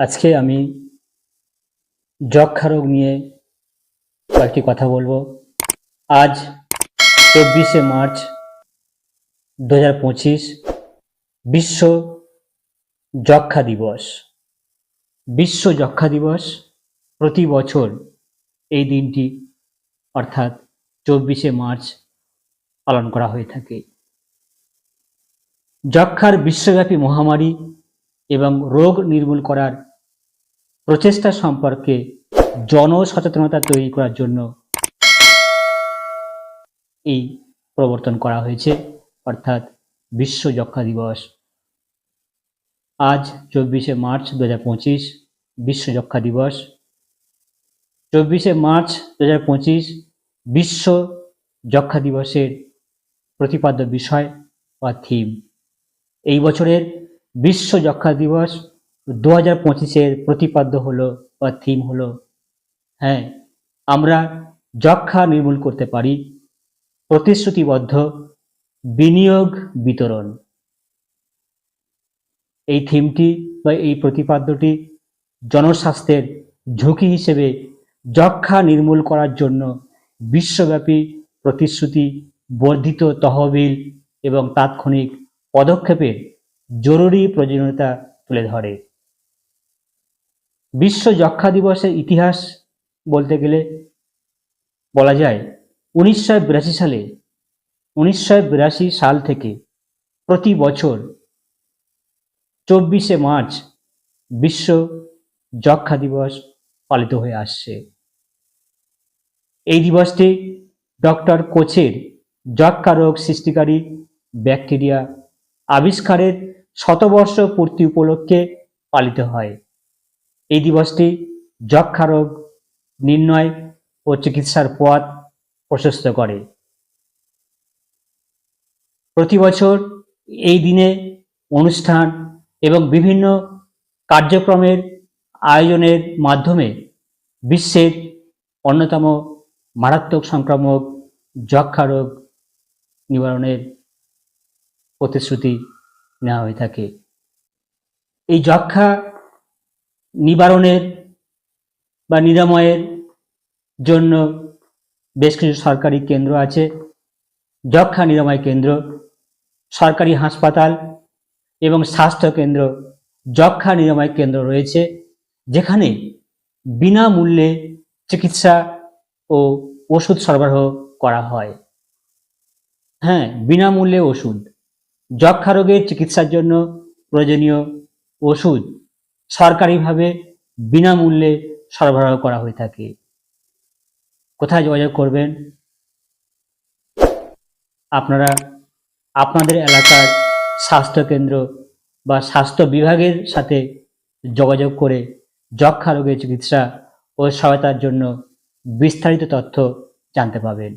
আজকে আমি যক্ষা রোগ নিয়ে কয়েকটি কথা বলব। আজ চব্বিশে মার্চ দু বিশ্ব যক্ষা দিবস। বিশ্ব যক্ষা দিবস প্রতি বছর এই দিনটি অর্থাৎ চব্বিশে মার্চ পালন করা হয়ে থাকে। যক্ষার বিশ্বব্যাপী মহামারী এবং রোগ নির্মূল করার প্রচেষ্টা সম্পর্কে জনসচেতনতা তৈরি করার জন্য এই প্রবর্তন করা হয়েছে, অর্থাৎ বিশ্ব যক্ষা দিবস। আজ চব্বিশে মার্চ দু হাজার পঁচিশ, বিশ্ব যক্ষা দিবস। চব্বিশে মার্চ দু হাজার পঁচিশ, বিশ্ব যক্ষা দিবসের প্রতিপাদ্য বিষয় বা থিম এই বছরের বিশ্ব যক্ষা দিবস দু হাজার পঁচিশের প্রতিপাদ্য হলো বা থিম হলো হ্যাঁ আমরা যক্ষা নির্মূল করতে পারি, প্রতিশ্রুতিবদ্ধ বিনিয়োগ বিতরণ। এই থিমটি বা এই প্রতিপাদ্যটি জনস্বাস্থ্যের ঝুঁকি হিসেবে যক্ষা নির্মূল করার জন্য বিশ্বব্যাপী প্রতিশ্রুতি, বর্ধিত তহবিল এবং তাৎক্ষণিক পদক্ষেপের জরুরি প্রয়োজনীয়তা তুলে ধরে। বিশ্ব যক্ষা দিবসের ইতিহাস বলতে গেলে বলা যায় উনিশশো বিরাশি সালে, উনিশশো বিরাশি সাল থেকে প্রতি বছর চব্বিশে মার্চ বিশ্ব যক্ষা দিবস পালিত হয়ে আসছে। এই দিবসটি ডক্টর কোচের যক্ষা রোগ সৃষ্টিকারী ব্যাকটেরিয়া আবিষ্কারের শতবর্ষ পূর্তি উপলক্ষে পালিত হয়। এই দিবসটি যক্ষা রোগ নির্ণয় ও চিকিৎসার পথ প্রশস্ত করে। প্রতি বছর এই দিনে অনুষ্ঠান এবং বিভিন্ন কার্যক্রমের আয়োজনের মাধ্যমে বিশ্বের অন্যতম মারাত্মক সংক্রামক যক্ষা রোগ নিবারণের প্রতিশ্রুতি নেওয়া হয়ে থাকে। এই যক্ষা নিবারণের বা নিরাময়ের জন্য বেশ কিছু সরকারি কেন্দ্র আছে। যক্ষা নিরাময় কেন্দ্র, সরকারি হাসপাতাল এবং স্বাস্থ্য কেন্দ্র যক্ষা নিরাময় কেন্দ্র রয়েছে, যেখানে বিনামূল্যে চিকিৎসা ও ওষুধ সরবরাহ করা হয়। হ্যাঁ বিনামূল্যে ওষুধ। যক্ষা রোগের চিকিৎসার জন্য প্রয়োজনীয় ওষুধ সরকারিভাবে বিনামূল্যে সরবরাহ করা হয়ে থাকে। কোথায় যোগাযোগ করবেন? আপনারা, আপনাদের এলাকার স্বাস্থ্যকেন্দ্র বা স্বাস্থ্য বিভাগের সাথে যোগাযোগ করে যক্ষা রোগের চিকিৎসা ও সহায়তার জন্য বিস্তারিত তথ্য জানতে পাবেন